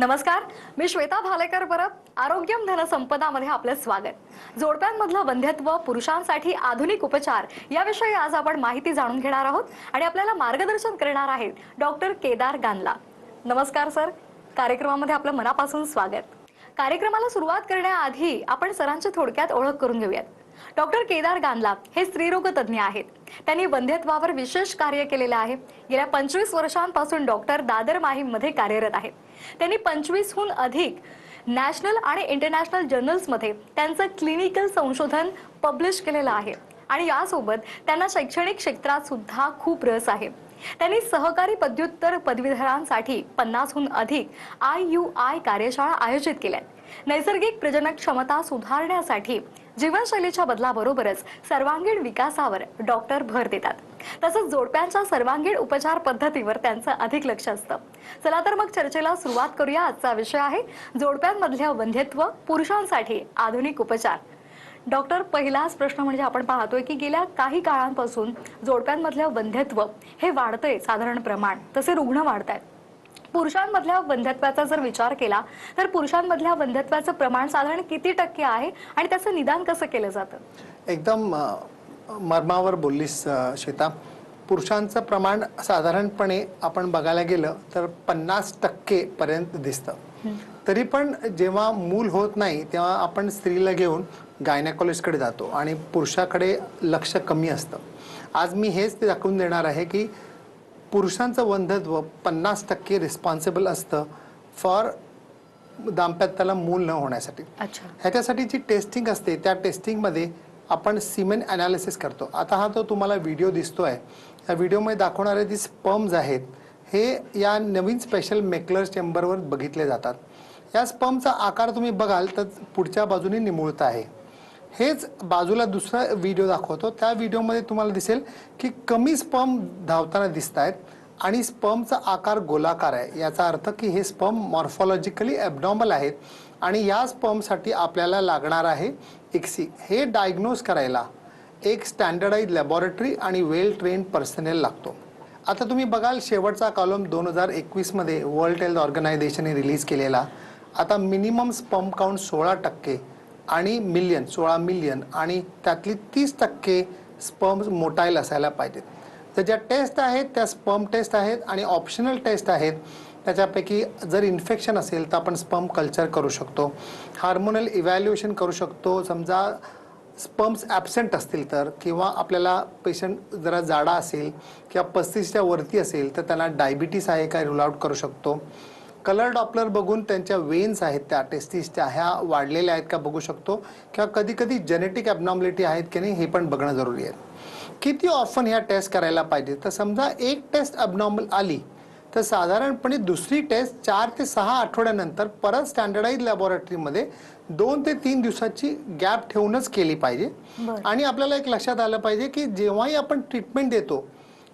नमस्कार मी श्वेता भालेकर परब आरोग्यम धनसंपदामध्ये आपलं स्वागत. जोडप्यांमधलं वंध्यत्व पुरुषांसाठी आधुनिक उपचार याविषयी आज आपण माहिती जाणून घेणार आहोत आणि आपल्याला मार्गदर्शन करणार आहेत डॉक्टर केदार गानला. नमस्कार सर. कार्यक्रमामध्ये आपलं मनापासून स्वागत. कार्यक्रमाला सुरुवात करण्याआधी आपण सरांची थोडक्यात ओळख करून घेऊयात. डॉक्टर केदार गानला हे स्त्रीरोग तज्ज्ञ आहेत. त्यांनी वंध्यत्वावर विशेष कार्य केलेलं आहे. गेल्या पंचवीस वर्षांपासून डॉक्टर दादर माहीममध्ये कार्यरत आहेत. त्यांनी पंचवीसहून अधिक नॅशनल आणि इंटरनॅशनल जर्नल्समध्ये त्यांचं क्लिनिकल संशोधन पब्लिश केलेलं आहे. आणि यासोबत त्यांना शैक्षणिक क्षेत्रात सुद्धा खूप रस आहे. त्यांनी सहकारी पदव्युत्तर पदवीधरांसाठी पन्नासहून अधिक आय यू आय कार्यशाळा आयोजित केल्या नैसर्गिक प्रजनन क्षमता सुधारण्यासाठी जीवनशैलीच्या बदलाबरोबरच सर्वांगीण विकासावर डॉक्टर भर देतात. तसंच जोडप्यांच्या सर्वांगीण उपचार पद्धतीवर त्यांचं अधिक लक्ष असतं. चला तर मग चर्चेला सुरुवात करूया. आजचा विषय आहे जोडप्यांमधल्या वंध्यत्व पुरुषांसाठी आधुनिक उपचार. डॉक्टर पहिलाच प्रश्न म्हणजे आपण पाहतोय की गेल्या काही काळांपासून जोडप्यांमधलं वंध्यत्व हे वाढतंय साधारण प्रमाण. तसे रुग्ण वाढत आहेत पुरुषांमधल्या वंध्यत्वाचा जर विचार केला तर पुरुषांमधल्या वंध्यत्वाचं प्रमाण साधारण किती टक्के आहे आणि त्याचं निदान कसं केलं जातं? एकदम मर्मावर बोललीस श्वेता. पुरुषांचं प्रमाण साधारणपणे आपण बघायला गेलं तर पन्नास टक्के पर्यंत दिसतं. तरी पण जेव्हा मूल होत नाही तेव्हा आपण स्त्रीला घेऊन गायनेकॉलॉजिस्टकडे जातो आणि पुरुषाकडे लक्ष कमी असतं. आज मी हेच दाखवून देणार आहे की पुरुषांचं वंध्यत्व पन्नास टक्के रिस्पॉन्सिबल असतं फॉर दाम्पत्याला मूल न होण्यासाठी. अच्छा. ह्याच्यासाठी जी टेस्टिंग असते त्या टेस्टिंगमध्ये आपण सिमेन अनालिसिस करतो. आता हा तो तुम्हाला व्हिडिओ दिसतोय या व्हिडिओमध्ये दाखवणारे जे स्पर्म्स आहेत हे या नवीन स्पेशल मेकलर चेंबरवर बघितले जातात. या स्पर्मचा आकार तुम्ही बघाल तर पुढच्या बाजूने निमुळता आहे. हेच बाजूला दुसरा व्हिडिओ दाखवतो. त्या व्हिडिओमध्ये तुम्हाला दिसेल की कमी स्पर्म धावताना दिसत आहेत आणि स्पर्मचा आकार गोलाकार आहे. याचा अर्थ की हे स्पर्म मॉर्फॉलॉजिकली ॲबनॉर्मल आहेत आणि या स्पर्मसाठी आपल्याला लागणार आहे एक्सी हे डायग्नोज करायला एक स्टँडर्डाईज लॅबॉरेटरी आणि वेल ट्रेन पर्सनल लागतो. आता तुम्ही बघाल शेवटचा कॉलम दोन हजार एकवीसमध्ये वर्ल्ड हेल्थ ऑर्गनायझेशनने रिलीज केलेला. आता मिनिमम स्पम काउंट सोळा टक्के. आणि मिलियन सोळा मिलियन आणि त्यातली तीस टक्के स्पर्म मोटाईल असायला पाहिजेत. तर ज्या टेस्ट आहेत त्या स्पर्म टेस्ट आहेत आणि ऑप्शनल टेस्ट आहेत त्याच्यापैकी जर इन्फेक्शन असेल तर आपण स्पर्म कल्चर करू शकतो. हार्मोनल इव्हॅल्युएशन करू शकतो. समजा स्पर्म्स ॲबसेंट असतील तर किंवा आपल्याला पेशंट जरा जाडा असेल किंवा पस्तीसच्या वरती असेल तर त्यांना डायबिटीस आहे का रूल आउट करू शकतो. कलर डॉपलर बघून त्यांच्या वेन्स आहेत त्या टेस्टिसच्या ह्या वाढलेल्या आहेत का बघू शकतो? किंवा कधी कधी जेनेटिक ॲबनॉर्मलिटी आहेत की नाही हे पण बघणं जरुरी आहे. किती ऑफन ह्या टेस्ट करायला पाहिजे? तर समजा एक टेस्ट अबनॉर्मल आली तर साधारणपणे दुसरी टेस्ट चार ते सहा आठवड्यानंतर परत स्टँडर्डाइज लॅबोरेटरीमध्ये दोन ते तीन दिवसाची गॅप ठेवूनच केली पाहिजे. आणि आपल्याला एक लक्षात आलं पाहिजे की जेव्हाही आपण ट्रीटमेंट देतो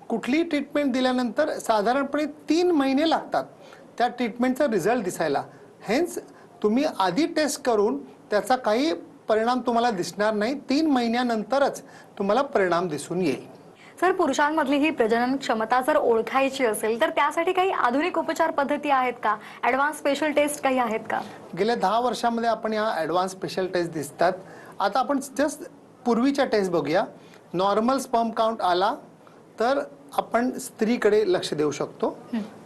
कुठलीही ट्रीटमेंट दिल्यानंतर साधारणपणे तीन महिने लागतात. त्या ट्रीटमेंटचा रिझल्ट दिसायला. हेन्स तुम्ही आधी टेस्ट करून त्याचा काही परिणाम तुम्हाला दिसणार नाही तीन महिन्यानंतरच तुम्हाला परिणाम दिसून येईल. सर पुरुषांमधली ही प्रजनन क्षमता जर ओळखायची असेल तर त्यासाठी काही आधुनिक उपचार पद्धती आहेत का? ऍडव्हान्स स्पेशल टेस्ट काही आहेत का? गेल्या दहा वर्षामध्ये आपण या ॲडव्हान्स स्पेशल टेस्ट दिसतात. आता आपण जस्ट पूर्वीच्या टेस्ट बघूया. नॉर्मल स्पर्म काउंट आला तर आपण स्त्रीकडे लक्ष देऊ शकतो.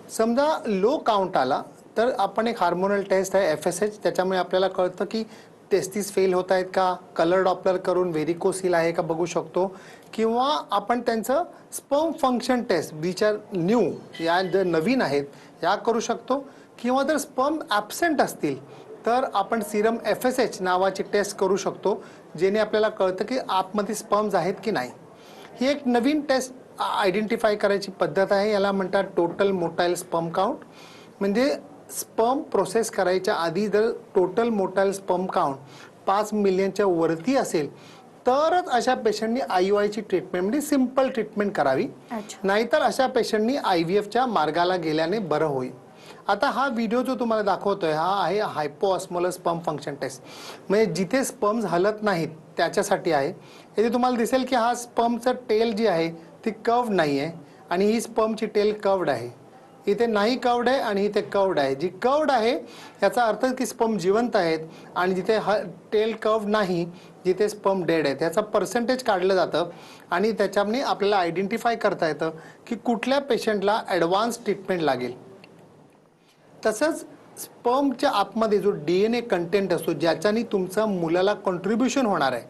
समजा लो काउंट आला तर आपण एक हार्मोनल टेस्ट आहे एफ एस एच त्याच्यामुळे आपल्याला कळतं की टेस्टीस फेल होत आहेत का कलर डॉपलर करून व्हेरिकोसिल आहे का बघू शकतो किंवा आपण त्यांचं sperm function test which are new या ज्या नवीन आहेत या करू शकतो. किंवा जर स्पर्म ॲबसेंट असतील तर आपण सिरम एफ एस एच नावाची टेस्ट करू शकतो जेणे आपल्याला कळतं की आतमध्ये स्पर्म्स आहेत की नाही. ही एक नवीन टेस्ट आयडेंटिफाय करायची पद्धत आहे. याला म्हणतात टोटल मोटाईल स्पर्म काउंट म्हणजे स्पर्म प्रोसेस करायच्या आधी जर टोटल मोटाईल स्पर्म काउंट पाच मिलियनच्या वरती असेल तरच अशा पेशंटनी आय आयची ट्रीटमेंट म्हणजे सिंपल ट्रीटमेंट करावी. नाहीतर अशा पेशंटनी आय व्ही एफच्या मार्गाला गेल्याने बरं होईल. आता हा व्हिडिओ जो तुम्हाला दाखवतोय हा आहे हायपोऑस्मोलस स्पर्म फंक्शन टेस्ट म्हणजे जिथे स्पर्म्स हलत नाहीत त्याच्यासाठी आहे. इथे तुम्हाला दिसेल की हा स्पर्मचं टेल जी आहे ती कर्व्ड नाही आहे आणि ही स्पर्मची टेल कर्व्ड आहे. इथे नाही कवड आहे आणि इथे कवड आहे. जी कवड आहे याचा अर्थ की स्पम जिवंत आहेत आणि जिथे ह टेल कव नाही जिथे स्पम डेड आहे त्याचा पर्सेंटेज काढलं जातं आणि त्याच्याने आपल्याला आयडेंटिफाय करता येतं की कुठल्या पेशंटला ॲडव्हान्स ट्रीटमेंट लागेल. तसंच स्पर्मच्या आतमध्ये जो डी एन ए कंटेंट असतो ज्याच्याने तुमचा मुलाला कॉन्ट्रीब्युशन होणार आहे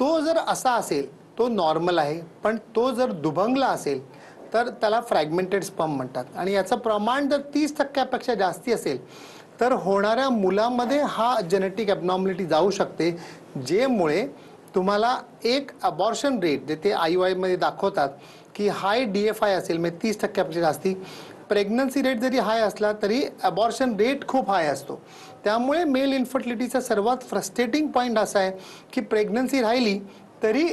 तो जर असा असेल तो नॉर्मल आहे पण तो जर दुभंगला असेल तर त्याला फ्रॅगमेंटेड स्पम म्हणतात. आणि याचं प्रमाण जर तीस टक्क्यापेक्षा जास्ती असेल तर होणाऱ्या मुलामध्ये हा जेनेटिक ॲबनॉर्मलिटी जाऊ शकते जेमुळे तुम्हाला एक अबॉर्शन रेट जे ते आयमध्ये दाखवतात की हाय डी एफ आय असेल म्हणजे तीस टक्क्यापेक्षा जास्ती प्रेग्नन्सी रेट जरी हाय असला तरी अबॉर्शन रेट खूप हाय असतो. त्यामुळे मेल इन्फर्टिलिटीचा सर्वात फ्रस्ट्रेटिंग पॉईंट असा आहे की प्रेग्नन्सी राहिली तरी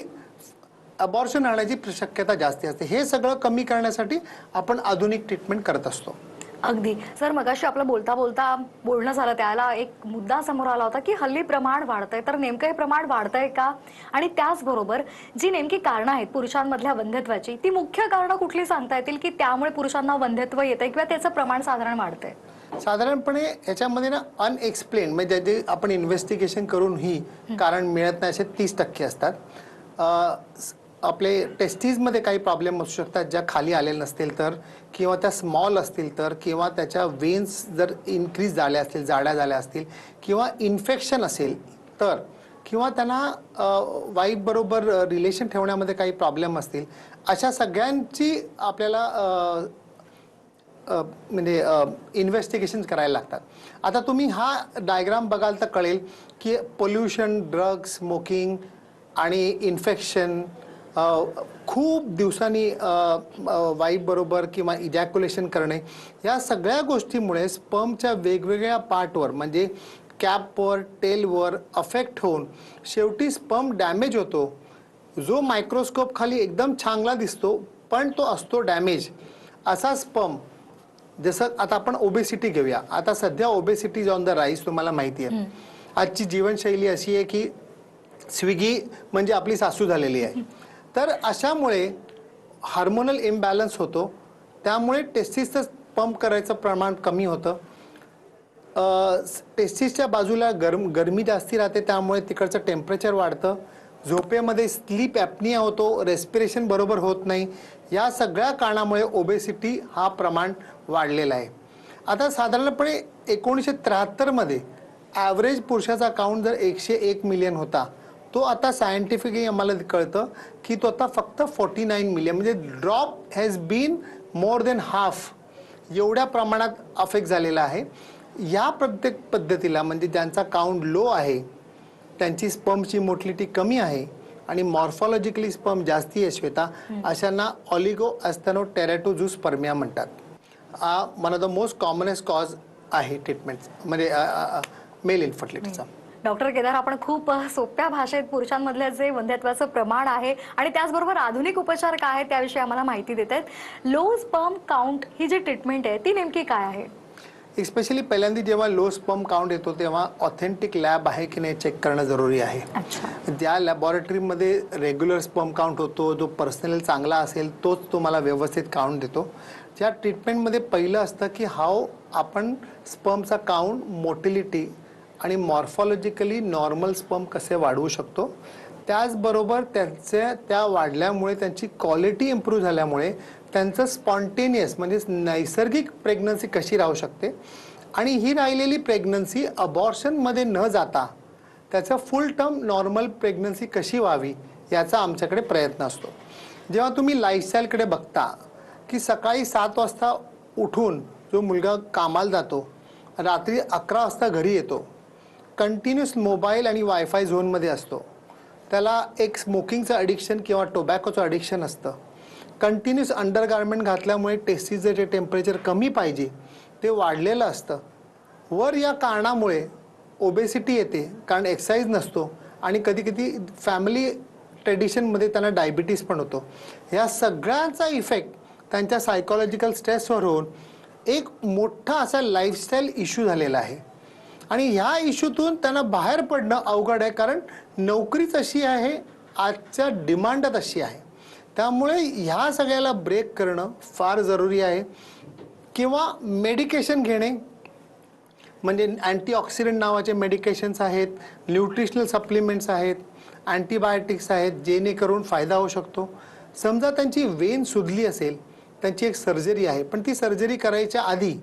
अबॉर्शन राहण्याची शक्यता जास्ती असते. हे सगळं कमी करण्यासाठी आपण आधुनिक ट्रीटमेंट करत असतो. अगदी. सर मगाशी आपलं बोलता बोलता बोलणं झालं. त्याला एक मुद्दा समोर आला होता की हल्ली प्रमाण वाढतंय. तर नेमकं हे प्रमाण वाढतंय का? आणि त्याचबरोबर जी नेमकी कारणं आहेत पुरुषांमधल्या वंध्यत्वाची ती मुख्य कारणं कुठली सांगता येतील की त्यामुळे पुरुषांना वंध्यत्व येतंय किंवा त्याचं प्रमाण साधारण वाढतंय? साधारणपणे याच्यामध्ये ना अनएक्सप्लेन म्हणजे जे आपण इन्व्हेस्टिगेशन करून ही. कारण मिळत नाही असे तीस टक्के असतात. आपले टेस्टीजमध्ये काही प्रॉब्लेम असू शकतात ज्या खाली आलेल्या नसतील तर किंवा त्या स्मॉल असतील तर किंवा त्याच्या वेन्स जर इन्क्रीज झाल्या असतील जाड्या झाल्या असतील किंवा इन्फेक्शन असेल तर किंवा त्यांना वाईफबरोबर रिलेशन ठेवण्यामध्ये काही प्रॉब्लेम असतील अशा सगळ्यांची आपल्याला म्हणजे इन्व्हेस्टिगेशन करायला लागतात. आता तुम्ही हा डायग्राम बघाल तर कळेल की पोल्युशन ड्रग्स स्मोकिंग आणि इन्फेक्शन खूप दिवसांनी वाईफबरोबर किंवा इजॅक्युलेशन करणे या सगळ्या गोष्टीमुळे स्पर्मच्या वेगवेगळ्या पार्टवर म्हणजे कॅपवर टेलवर अफेक्ट होऊन शेवटी स्पर्म डॅमेज होतो. जो मायक्रोस्कोप खाली एकदम चांगला दिसतो पण तो असतो डॅमेज असा स्पर्म जसं आता आपण ओबेसिटी घेऊया. आता सध्या obesity is on the rise तुम्हाला माहिती आहे. आजची जीवनशैली अशी आहे की स्विगी म्हणजे आपली सासू झालेली आहे. तर अशामुळे हार्मोनल इम्बॅलन्स होतो. त्यामुळे टेस्टिसचं पंप करायचं प्रमाण कमी होतं. टेस्टिसच्या बाजूला गरम गरमी जास्ती राहते त्यामुळे तिकडचं टेम्परेचर वाढतं. झोपेमध्ये स्लीप ॲपनिया होतो रेस्पिरेशन बरोबर होत नाही. या सगळ्या कारणामुळे ओबेसिटी हा प्रमाण वाढलेला आहे. आता साधारणपणे एकोणीसशे त्र्याहत्तरमध्ये ॲव्हरेज पुरुषाचा काउंट जर एकशे एक मिलियन होता तो आता सायंटिफिकली आम्हाला कळतं की तो आता फक्त फोर्टी नाईन मिलियन म्हणजे drop has been more than half एवढ्या प्रमाणात अफेक्ट झालेला आहे. या प्रत्येक पद्धतीला म्हणजे ज्यांचा काउंट लो आहे त्यांची स्पर्मची मोटिलिटी कमी आहे आणि मॉर्फॉलॉजिकली स्पर्म जास्ती आहे श्वेता अशांना ऑलिगो ॲस्थॅनो टेरॅटोजूस परमिया म्हणतात. हा one of the most commonest cause आहे ट्रीटमेंट म्हणजे मेल इन्फर्टिलिटीचा डॉक्टर केदार आपण खूप सोप्या भाषेत पुरुषांमधल्या जे वंध्यत्वाचं प्रमाण आहे आणि त्याचबरोबर आधुनिक उपचार काय आहेत त्याविषयी आम्हाला माहिती देत आहेत. लो स्पर्म काउंट ही जी ट्रीटमेंट आहे ती नेमकी काय आहे? स्पेशली पहिल्यांदा जेव्हा लो स्पर्म काउंट येतो तेव्हा ऑथेंटिक लॅब आहे की नाही चेक करणं जरुरी आहे. ज्या लॅबॉरेटरीमध्ये रेग्युलर स्पर्म काउंट होतो जो पर्सनल चांगला असेल तोच तुम्हाला व्यवस्थित काउंट देतो. ज्या ट्रीटमेंटमध्ये पहिलं असतं की हाव आपण स्पर्मचा काउंट मोटिलिटी आणि मॉर्फॉलॉजिकली नॉर्मल स्पम कसे वाढवू शकतो त्याचबरोबर त्यांचे त्या वाढल्यामुळे त्यांची क्वालिटी इम्प्रूव्ह झाल्यामुळे त्यांचं स्पॉन्टेनियस म्हणजे नैसर्गिक प्रेग्नन्सी कशी राहू शकते आणि ही राहिलेली प्रेग्नन्सी अबॉर्शनमध्ये न जाता त्याचं फुल टर्म नॉर्मल प्रेग्नन्सी कशी व्हावी याचा आमच्याकडे प्रयत्न असतो. जेव्हा तुम्ही लाईफस्टाईलकडे बघता की सकाळी सात वाजता उठून जो मुलगा कामाला जातो रात्री अकरा वाजता घरी येतो कंटिन्युअस मोबाईल आणि वायफाय झोनमध्ये असतो. त्याला एक स्मोकिंगचं अडिक्शन किंवा टोबॅकोचं अडिक्शन असतं. कंटिन्युअस अंडरगार्मेंट घातल्यामुळे टेस्टीचं जे टेम्परेचर कमी पाहिजे ते वाढलेलं असतं. वर या कारणामुळे ओबेसिटी येते कारण एक्सरसाइज नसतो आणि कधी कधी फॅमिली ट्रेडिशनमध्ये त्यांना डायबिटीस पण होतो. ह्या सगळ्यांचा इफेक्ट त्यांच्या सायकोलॉजिकल स्ट्रेसवर होऊन एक मोठा असा लाईफस्टाईल इश्यू झालेला आहे. आणि ह्या इश्यूतून त्यांना बाहेर पडणं अवघड आहे कारण नोकरीच अशी आहे आजच्या डिमांडात अशी आहे. त्यामुळे ह्या सगळ्याला ब्रेक करणं फार जरुरी आहे. किंवा मेडिकेशन घेणे म्हणजे अँटीऑक्सिडंट नावाचे मेडिकेशन्स आहेत न्यूट्रिशनल सप्लिमेंट्स आहेत अँटीबायोटिक्स आहेत जेणेकरून फायदा होऊ शकतो. समजा त्यांची वेन सुजली असेल त्यांची एक सर्जरी आहे पण ती सर्जरी करायच्या आधी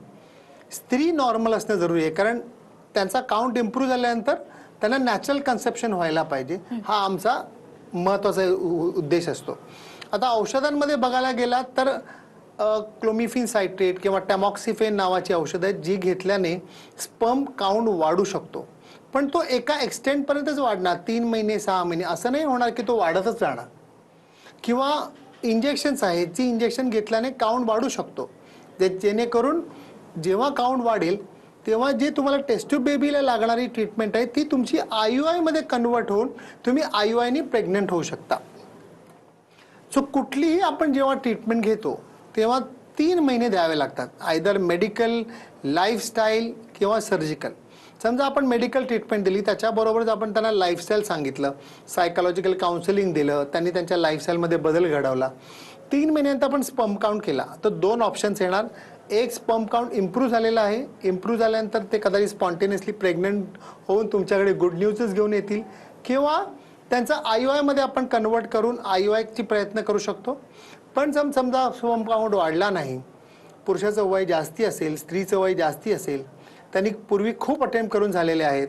स्त्री नॉर्मल असणं जरुरी आहे कारण त्यांचा काउंट इम्प्रूव्ह झाल्यानंतर त्यांना नॅचरल कन्सेप्शन व्हायला पाहिजे. हा आमचा महत्त्वाचा उद्देश असतो. आता औषधांमध्ये बघायला गेलात तर क्लोमिफिन सायट्रेट किंवा टॅमॉक्सिफेन नावाची औषधं आहेत जी घेतल्याने स्पर्म काउंट वाढू शकतो. पण तो एका एक्सटेंटपर्यंतच वाढणार. तीन महिने सहा महिने असं नाही होणार की तो वाढतच राहणार. किंवा इंजेक्शन्स आहेत जी इंजेक्शन घेतल्याने काउंट वाढू शकतो. जे जेणेकरून जेव्हा काउंट वाढेल तेव्हा जे तुम्हाला टेस्ट्यूब बेबीला लागणारी ट्रीटमेंट आहे ती तुमची आय यू आयमध्ये कन्वर्ट होऊन तुम्ही आय यू आयनी प्रेग्नंट होऊ शकता. सो कुठलीही आपण जेव्हा ट्रीटमेंट घेतो तेव्हा तीन महिने द्यावे लागतात. आयदर मेडिकल लाईफस्टाईल किंवा सर्जिकल समजा आपण मेडिकल ट्रीटमेंट दिली त्याच्याबरोबरच आपण त्यांना लाईफस्टाईल सांगितलं. सायकोलॉजिकल काउन्सिलिंग दिलं त्यांनी त्यांच्या लाईफस्टाईलमध्ये बदल घडवला. तीन महिन्यांत आपण स्पंप काउंट केला. तर दोन ऑप्शन्स येणार. एक स्पंप काउंट इम्प्रूव्ह झालेला आहे. इम्प्रूव्ह झाल्यानंतर ते कदाचित स्पॉन्टेनियसली प्रेग्नंट होऊन तुमच्याकडे गुड न्यूजच घेऊन येतील. किंवा त्यांचा आय यू आयमध्ये आपण कन्वर्ट करून आय यू आयची प्रयत्न करू शकतो. पण सम समजा स्पंप काउंट वाढला नाही पुरुषाचं वय जास्ती असेल स्त्रीचं वय जास्ती असेल त्यांनी पूर्वी खूप अटेम्प्ट करून झालेले आहेत.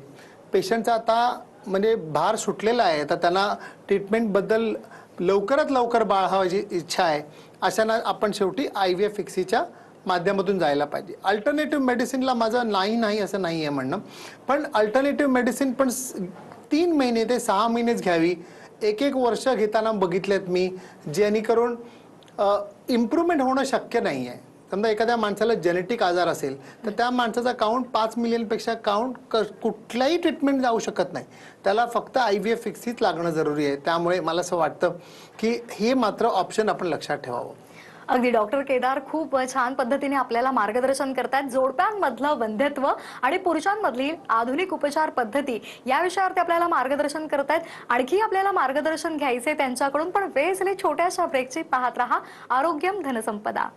पेशंटचा आता म्हणजे भार सुटलेला आहे. तर त्यांना ट्रीटमेंटबद्दल लवकरात लवकर बाळ हवायची इच्छा आहे. अशांना आपण शेवटी आय व्ही एफ फिक्सीच्या माध्यमातून जायला पाहिजे. अल्टरनेटिव्ह मेडिसिनला माझं नाही नाही असं नाही आहे म्हणणं. पण अल्टरनेटिव्ह मेडिसिन पण तीन महिने ते सहा महिनेच घ्यावी. एक एक वर्ष घेताना बघितलेत मी जेणेकरून इम्प्रूव्हमेंट होणं शक्य नाही आहे समजा एखाद्या माणसाला जेनेटिक आजार असेल तर त्या माणसाचा काउंट पाच मिलियनपेक्षा काउंट क कुठलाही ट्रीटमेंट जाऊ शकत नाही. त्याला फक्त आय व्ही एफ फिक्सीच लागणं जरुरी आहे. त्यामुळे मला असं वाटतं की हे मात्र ऑप्शन आपण लक्षात ठेवावं. अगदी डॉक्टर केदार खूप छान पद्धतीने आपल्याला मार्गदर्शन करतात. जोडप्यांमधलं वंध्यत्व आणि पुरुषांमधली आधुनिक उपचार पद्धती या विषयावर ते आपल्याला मार्गदर्शन करतायत. आणखी आपल्याला मार्गदर्शन घ्यायचे त्यांच्याकडून पण वेळ झाली छोट्याशा ब्रेकची पाहत रहा आरोग्यम धनसंपदा.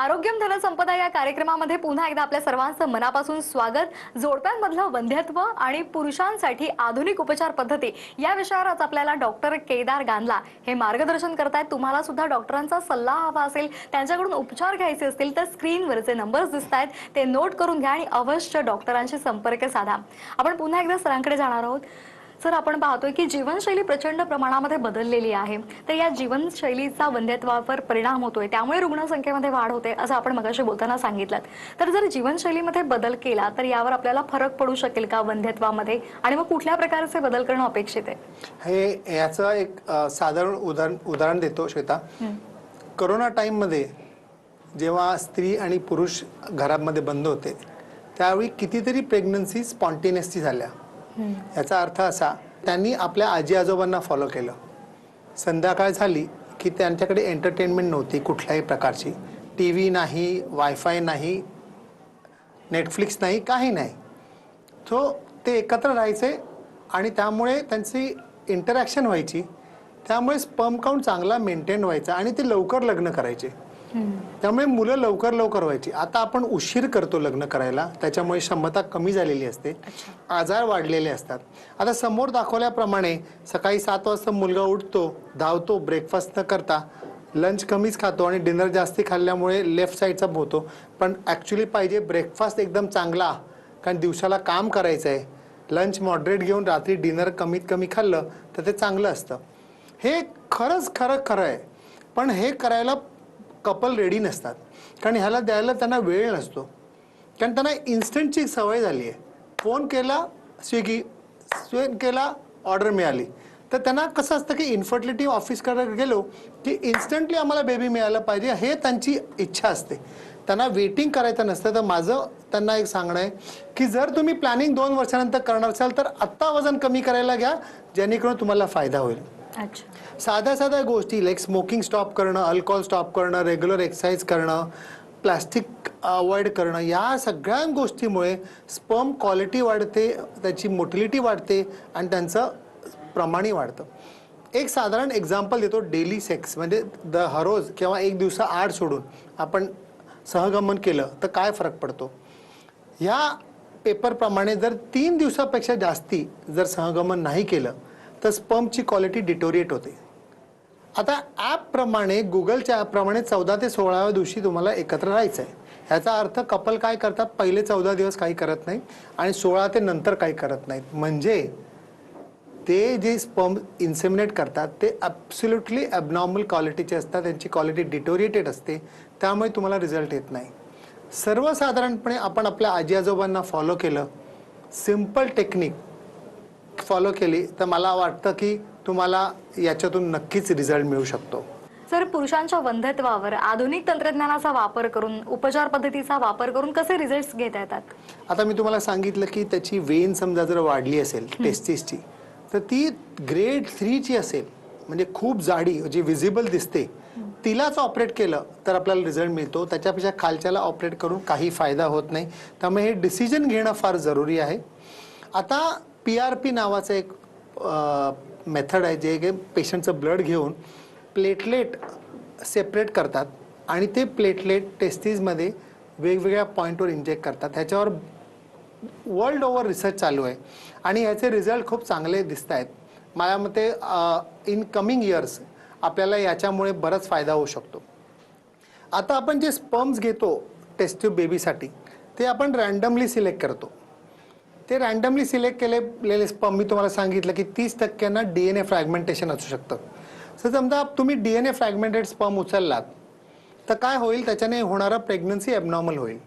आरोग्यम धनसंपदा या कार्यक्रमामध्ये पुन्हा एकदा आपल्या सर्वांचं मनापासून स्वागत. जोडप्यांमधलं वंध्यत्व आणि पुरुषांसाठी आधुनिक उपचार पद्धती या विषयावर आज आपल्याला डॉक्टर केदार गांधला हे मार्गदर्शन करतायत. तुम्हाला सुद्धा डॉक्टरांचा सल्ला हवा असेल त्यांच्याकडून उपचार घ्यायचे असतील तर स्क्रीनवरचे नंबर्स दिसत आहेत ते नोट करून घ्या आणि अवश्य डॉक्टरांशी संपर्क साधा. आपण पुन्हा एकदा सरांकडे जाणार आहोत. सर आपण पाहतोय की जीवनशैली प्रचंड प्रमाणामध्ये बदललेली आहे. तर या जीवनशैलीचा वंध्यत्वावर परिणाम होतोय. त्यामुळे रुग्णसंख्येमध्ये वाढ होते असं आपण मगाशी बोलताना सांगितलं. तर जर जीवनशैलीमध्ये बदल केला तर यावर आपल्याला फरक पडू शकेल का वंध्यत्वामध्ये? आणि मग कुठल्या प्रकारचे बदल करणं अपेक्षित आहे? हे याचं एक साधारण उदाहरण उदाहरण देतो श्वेता. करोना टाईममध्ये जेव्हा स्त्री आणि पुरुष घरामध्ये बंद होते त्यावेळी कितीतरी प्रेग्नन्सी स्पॉन्टेनियसली झाल्या. याचा अर्थ असा त्यांनी आपल्या आजी आजोबांना फॉलो केलं. संध्याकाळ झाली की त्यांच्याकडे एंटरटेनमेंट नव्हती कुठल्याही प्रकारची. टी व्ही नाही वायफाय नाही नेटफ्लिक्स नाही काही नाही. सो ते एकत्र राहायचे आणि त्यामुळे त्यांची इंटरॅक्शन व्हायची. त्यामुळे स्पर्म काउंट चांगला मेंटेन व्हायचा आणि ते लवकर लग्न करायचे. त्यामुळे मुलं लवकर लवकर व्हायची. आता आपण उशीर करतो लग्न करायला. त्याच्यामुळे क्षमता कमी झालेली असते. आजार वाढलेले असतात. आता समोर दाखवल्याप्रमाणे सकाळी सात वाजता मुलगा उठतो धावतो ब्रेकफास्ट न करता लंच कमीच खातो आणि डिनर जास्ती खाल्ल्यामुळे लेफ्ट साईडचा होतो. पण ॲक्च्युली पाहिजे ब्रेकफास्ट एकदम चांगला. कारण दिवसाला काम करायचं आहे लंच मॉडरेट घेऊन रात्री डिनर कमीत कमी खाल्लं तर ते चांगलं असतं. हे खरंच खरं खरं आहे. पण हे करायला कपल रेडी नसतात. कारण ह्याला द्यायला त्यांना वेळ नसतो. कारण त्यांना इन्स्टंटची सवय झाली आहे. फोन केला स्विगी स्विन केला ऑर्डर मिळाली. तर त्यांना कसं असतं की इन्फर्टिलिटी ऑफिसकडे गेलो की इन्स्टंटली आम्हाला बेबी मिळायला पाहिजे हे त्यांची इच्छा असते. त्यांना वेटिंग करायचं नसतं. तर माझं त्यांना एक सांगणं आहे की जर तुम्ही प्लॅनिंग दोन वर्षानंतर करणार असाल तर आत्ता वजन कमी करायला घ्या जेणेकरून तुम्हाला फायदा होईल. अच्छा. साध्या साध्या गोष्टी लाईक स्मोकिंग स्टॉप करणं अल्कोहोल स्टॉप करणं रेग्युलर एक्सरसाइज करणं प्लास्टिक अवॉइड करणं या सगळ्या गोष्टीमुळे स्पर्म क्वालिटी वाढते त्याची मोटिलिटी वाढते आणि त्यांचं प्रमाणही वाढतं. एक साधारण एक्झाम्पल देतो डेली सेक्स म्हणजे द हरोज किंवा एक दिवसा आड सोडून आपण सहगमन केलं तर काय फरक पडतो? ह्या पेपरप्रमाणे जर तीन दिवसापेक्षा जास्ती जर सहगमन नाही केलं तर स्पर्मची क्वालिटी डिटोरिएट होते. आता ॲपप्रमाणे गुगलच्या ॲपप्रमाणे चौदा ते सोळाव्या दिवशी तुम्हाला एकत्र राहायचं आहे ह्याचा अर्थ कपल काय करतात? पहिले चौदा दिवस काही करत नाही आणि सोळा ते नंतर काही करत नाहीत. म्हणजे ते जे स्पर्म इन्सेमिनेट करतात ते ॲब्सोल्युटली ॲबनॉर्मल क्वालिटीचे असतात त्यांची क्वालिटी डिटोरिएटेड असते त्यामुळे तुम्हाला रिझल्ट येत नाही. सर्वसाधारणपणे आपण आपल्या आजी आजोबांना फॉलो केलं सिंपल टेक्निक फॉलो केली तर मला वाटतं की तुम्हाला याच्यातून नक्कीच रिझल्ट मिळू शकतो. सर पुरुषांच्या वंध्यत्वावर आधुनिक तंत्रज्ञानाचा वापर करून उपचार पद्धतीचा वापर करून कसे रिझल्ट घेता येतात? आता मी तुम्हाला सांगितलं की त्याची वेन समजा जर वाढली असेल टेस्टिसची तर ती ग्रेड थ्रीची असेल म्हणजे खूप जाडी जी विजिबल दिसते तिलाच ऑपरेट केलं तर आपल्याला रिझल्ट मिळतो. त्याच्यापेक्षा खालच्याला ऑपरेट करून काही फायदा होत नाही. त्यामुळे हे डिसिजन घेणं फार जरुरी आहे. आता पी आर पी नावाचं एक मेथड आहे जे की पेशंटचं ब्लड घेऊन प्लेटलेट सेपरेट करतात आणि ते प्लेटलेट टेस्टीजमध्ये वेगवेगळ्या पॉईंटवर इंजेक्ट करतात. ह्याच्यावर वर्ल्ड ओवर रिसर्च चालू आहे. आणि ह्याचे रिझल्ट खूप चांगले दिसत आहेत. माझ्या मते इन कमिंग इयर्स आपल्याला याच्यामुळे बराच फायदा होऊ शकतो. आता आपण जे स्पर्म्स घेतो टेस्ट्यूब बेबीसाठी ते आपण रँडमली सिलेक्ट करतो. ते रँडमली सिलेक्ट केलेले स्पर्म मी तुम्हाला सांगितलं की तीस टक्क्यांना डी एन ए फ्रॅगमेंटेशन असू शकतं. सर समजा तुम्ही D N A fragmented sperm उचललात तर काय होईल? त्याच्याने होणारा प्रेग्नन्सी ॲबनॉर्मल होईल.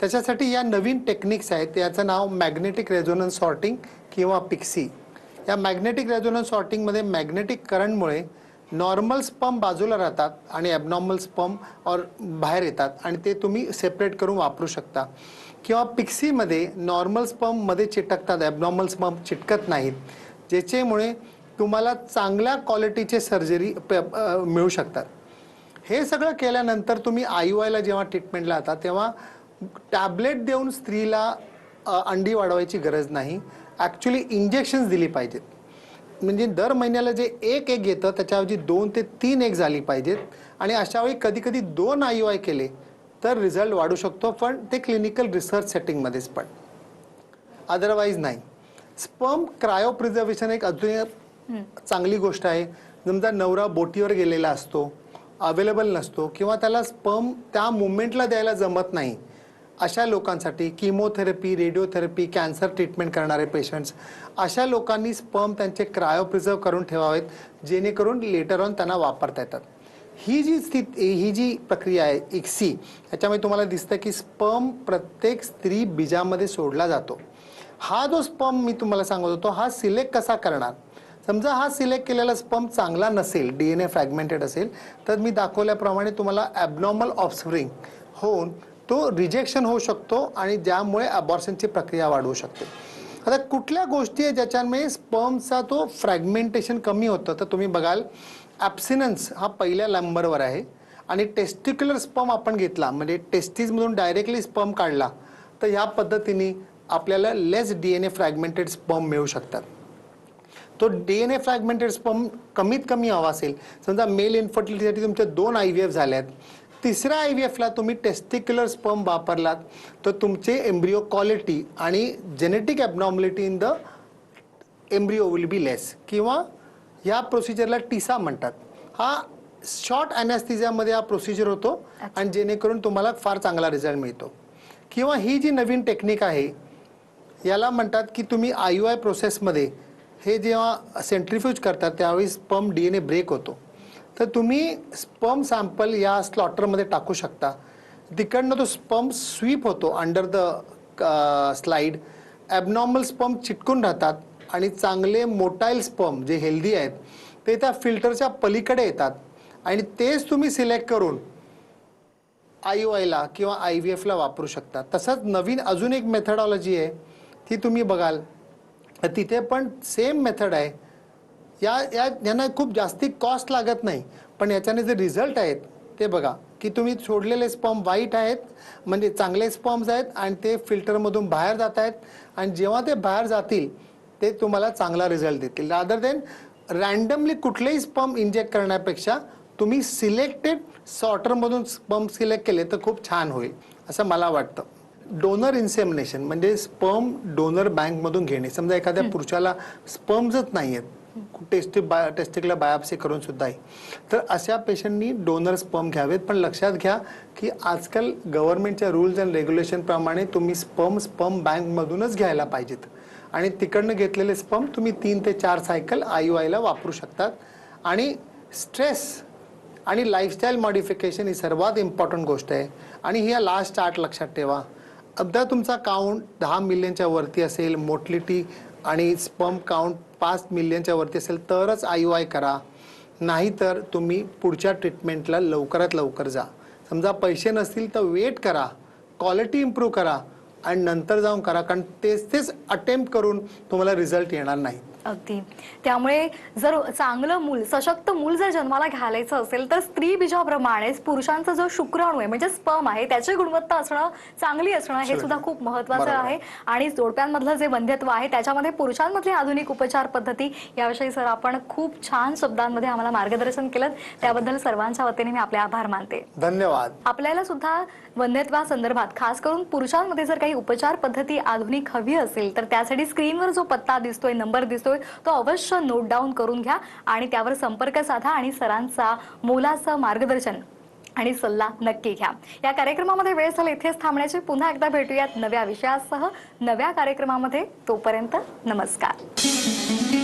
त्याच्यासाठी या नवीन टेक्निक्स आहेत. याचं नाव मॅग्नेटिक रेझोनन्स सॉर्टिंग किंवा पिक्सी या मॅग्नेटिक रेझोनन्स सॉर्टिंगमध्ये मॅग्नेटिक करंटमुळे नॉर्मल स्पम बाजूला राहतात आणि ॲबनॉर्मल स्पम और बाहेर येतात आणि ते तुम्ही सेपरेट करून वापरू शकता. किंवा पिक्सीमध्ये नॉर्मल स्पममध्ये चिटकतात ॲबनॉर्मल स्पम चिटकत नाहीत ज्याच्यामुळे तुम्हाला चांगल्या क्वालिटीचे सर्जरी मिळू शकतात. हे सगळं केल्यानंतर तुम्ही आय वायला आयला जेव्हा ट्रीटमेंटला आता तेव्हा टॅबलेट देऊन स्त्रीला अंडी वाढवायची गरज नाही. ॲक्च्युली इंजेक्शन्स दिली पाहिजेत. म्हणजे दर महिन्याला जे एक एक येतं त्याच्याऐवजी दोन ते तीन एक झाली पाहिजेत. आणि अशावेळी कधी कधी दोन आय वाय आय केले तर रिझल्ट वाढू शकतो पण ते क्लिनिकल रिसर्च सेटिंगमध्येच पण. अदरवाईज नाही. स्पर्म क्रायो प्रिझर्वेशन एक अजून चांगली गोष्ट आहे. समजा नवरा बोटीवर गेलेला असतो अवेलेबल नसतो किंवा त्याला स्पर्म त्या मुवमेंटला द्यायला जमत नाही अशा लोकांसाठी किमोथेरपी रेडिओथेरपी कॅन्सर ट्रीटमेंट करणारे पेशंट्स अशा लोकांनी स्पर्म त्यांचे क्रायो प्रिझर्व करून ठेवावेत जेणेकरून लेटर ऑन त्यांना वापरता येतात. ही जी स्थिती ही जी प्रक्रिया आहे इक्सी याच्यामध्ये तुम्हाला दिसतं की स्पर्म प्रत्येक स्त्री बीजामध्ये सोडला जातो. हा जो स्पर्म मी तुम्हाला सांगत होतो हा सिलेक्ट कसा करणार? समजा हा सिलेक्ट केलेला स्पर्म चांगला नसेल डी एन ए फ्रॅगमेंटेड असेल तर मी दाखवल्याप्रमाणे तुम्हाला ॲबनॉर्मल ऑफस्प्रिंग होऊन तो रिजेक्शन होऊ शकतो आणि ज्यामुळे अबॉर्शनची प्रक्रिया वाढवू शकते. आता कुठल्या गोष्टी आहे ज्याच्यामुळे स्पर्मचा तो फ्रॅगमेंटेशन कमी होतं? तर तुम्ही बघाल ॲप्सिनन्स हा पहिल्या नंबरवर आहे. आणि टेस्टिक्युलर स्पर्म आपण घेतला म्हणजे टेस्टीजमधून डायरेक्टली स्पम काढला तर ह्या पद्धतीने आपल्याला less D N A fragmented sperm मिळू शकतात. तो D N A fragmented sperm कमीत कमी हवा असेल समजा मेल इन्फर्टिलिटीसाठी तुमच्या दोन आय व्ही एफ झाल्यात तिसऱ्या आय व्ही एफला तुम्ही टेस्टिक्युलर स्पम वापरलात तर तुमचे एम्ब्रिओ क्वालिटी आणि genetic abnormality in the embryo will be less किंवा ह्या प्रोसिजरला टिसा म्हणतात. हा शॉर्ट ॲनॅस्थिझियामध्ये हा प्रोसिजर होतो आणि जेणेकरून तुम्हाला फार चांगला रिझल्ट मिळतो. किंवा ही जी नवीन टेक्निक आहे याला म्हणतात की तुम्ही आय यू आय प्रोसेसमध्ये हे जेव्हा सेंट्रिफ्यूज करतात त्यावेळी sperm D N A break होतो. तर तुम्ही स्पर्म सॅम्पल या स्लॉटरमध्ये टाकू शकता. तिकडनं तो स्पर्म स्वीप होतो under the slide abnormal sperm चिटकून राहतात. आणि चांगले मोटाईल स्पर्म जे हेल्दी आहेत ते त्या फिल्टरच्या पलीकडे येतात. आणि तेच तुम्ही सिलेक्ट करून आय ओ आयला किंवा आय व्ही एफला वापरू शकता. तसंच नवीन अजून एक मेथडॉलॉजी आहे ती तुम्ही बघाल. तर तिथे पण सेम मेथड आहे. या या यांना खूप जास्ती कॉस्ट लागत नाही. पण याच्याने जे रिझल्ट आहेत ते बघा. की तुम्ही सोडलेले स्पम वाईट आहेत म्हणजे चांगले स्पम्स आहेत आणि ते फिल्टरमधून बाहेर जात आहेत. आणि जेव्हा ते बाहेर जातील ते तुम्हाला चांगला रिझल्ट देतील. रादर देन रॅन्डमली कुठलेही स्पम इंजेक्ट करण्यापेक्षा तुम्ही सिलेक्टेड सॉर्टरमधून स्पम सिलेक्ट केले तर खूप छान होईल असं मला वाटतं. डोनर इन्सेमिनेशन म्हणजे स्पर्म डोनर बँकमधून घेणे. समजा एखाद्या पुरुषाला स्पर्म्सच नाही आहेत टेस्टी बाय टेस्टिकला बायोप्सी करून आहे. तर अशा पेशंटनी डोनर स्पर्म घ्यावेत. पण लक्षात घ्या की आजकाल गव्हर्नमेंटच्या रूल्स अँड रेग्युलेशनप्रमाणे तुम्ही स्पर्म स्पर्म बँकमधूनच घ्यायला पाहिजेत. आणि तिकडनं घेतलेले स्पर्म तुम्ही तीन ते चार सायकल आय यू आयला वापरू शकतात. आणि स्ट्रेस आणि लाईफस्टाईल मॉडिफिकेशन ही सर्वात इम्पॉर्टंट गोष्ट आहे. आणि ही लास्ट आठ लक्षात ठेवा. अगदा तुमचा काउंट दहा मिलियनच्या वरती असेल मोटलिटी आणि स्पम काउंट पाच मिलियनच्या वरती असेल तरच आय यू आय करा. नाहीतर तुम्ही पुढच्या ट्रीटमेंटला लवकरात लवकर जा. समजा पैसे नसतील तर वेट करा. क्वालिटी इम्प्रूव्ह करा. आणि नंतर जाऊन करा. कारण तेच तेच अटेम्प्ट करून तुम्हाला रिझल्ट येणार नाही अगदी. त्यामुळे जर चांगलं मूल सशक्त मूल जर जन्माला घालायचं असेल तर स्त्री बीजाप्रमाणेच पुरुषांचा जो शुक्राणू आहे म्हणजे स्पर्म आहे त्याची गुणवत्ता असणं चांगली असणं हे. सुद्धा खूप महत्वाचं. आहे. आणि जोडप्यांमधलं जे बंध्यत्व आहे त्याच्यामध्ये पुरुषांमधली आधुनिक उपचार पद्धती याविषयी सर आपण खूप छान शब्दांमध्ये आम्हाला मार्गदर्शन केलं त्याबद्दल सर्वांच्या वतीने मी आपले आभार मानते. धन्यवाद. आपल्याला सुद्धा वंध्यत्वा संदर्भात खास करून पुरुषांमध्ये जर काही उपचार पद्धती आधुनिक हवी असेल तर त्यासाठी स्क्रीनवर जो पत्ता दिसतोय नंबर दिसतोय तो अवश्य नोट डाऊन करून घ्या आणि त्यावर संपर्क साधा आणि सरांचा मोलाचं मार्गदर्शन आणि सल्ला नक्की घ्या. या कार्यक्रमामध्ये वेळ झाला इथेच थांबण्याची. पुन्हा एकदा भेटूयात नव्या विषयासह. नव्या कार्यक्रमामध्ये तोपर्यंत नमस्कार.